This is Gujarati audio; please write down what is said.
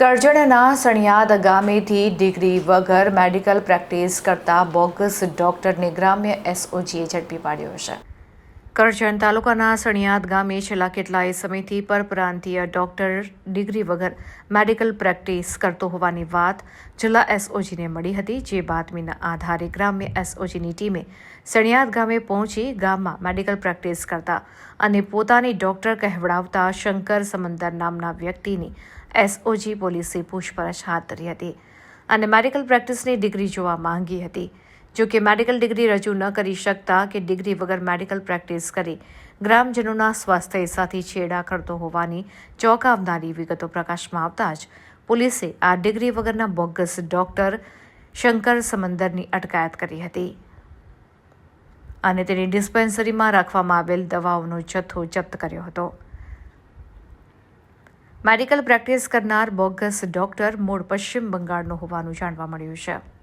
કરજણના સણિયાદ ગામેથી ડિગ્રી વગર મેડિકલ પ્રેક્ટિસ કરતા બોગસ ડોક્ટરને ગ્રામ્ય એસઓજીએ ઝડપી પાડ્યો છે. કરજણ તાલુકાના સણિયાદ ગામે છેલ્લા કેટલાય સમયથી પરપ્રાંતીય ડોક્ટર ડિગ્રી વગર મેડિકલ પ્રેક્ટિસ કરતો હોવાની વાત જિલ્લા એસઓજીને મળી હતી, જે બાતમીના આધારે ગ્રામ્ય એસઓજીની ટીમે સણિયાદ ગામે પહોંચી ગામમાં મેડિકલ પ્રેક્ટિસ કરતા અને પોતાની ડોક્ટર કહેવડાવતા શંકર સમંદર નામના વ્યક્તિની એસઓજી પોલીસે પૂછપરછ હાથ ધરી હતી અને મેડિકલ પ્રેક્ટિસની ડિગ્રી જોવા માંગી હતી. જો કે મેડિકલ ડિગ્રી રજૂ ન કરી શકતા કે ડિગ્રી વગર મેડિકલ પ્રેક્ટિસ કરી, ગ્રામજનોના સ્વાસ્થ્ય સાથે છેડા કરતો હોવાની ચોંકાવનારી વિગતો પ્રકાશમાં આવતા જ પોલીસે આ ડિગ્રી વગરના બોગસ ડોક્ટર શંકર સમંદરની અટકાયત કરી હતી. અને તેની ડિસ્પેન્સરીમાં રાખવામાં આવેલ દવાઓનો જથ્થો જપ્ત કર્યો હતો. મેડિકલ પ્રેક્ટિસ કરનાર બોગસ ડોક્ટર મૂળ પશ્ચિમ બંગાળનો હોવાનું જાણવા મળ્યું છે.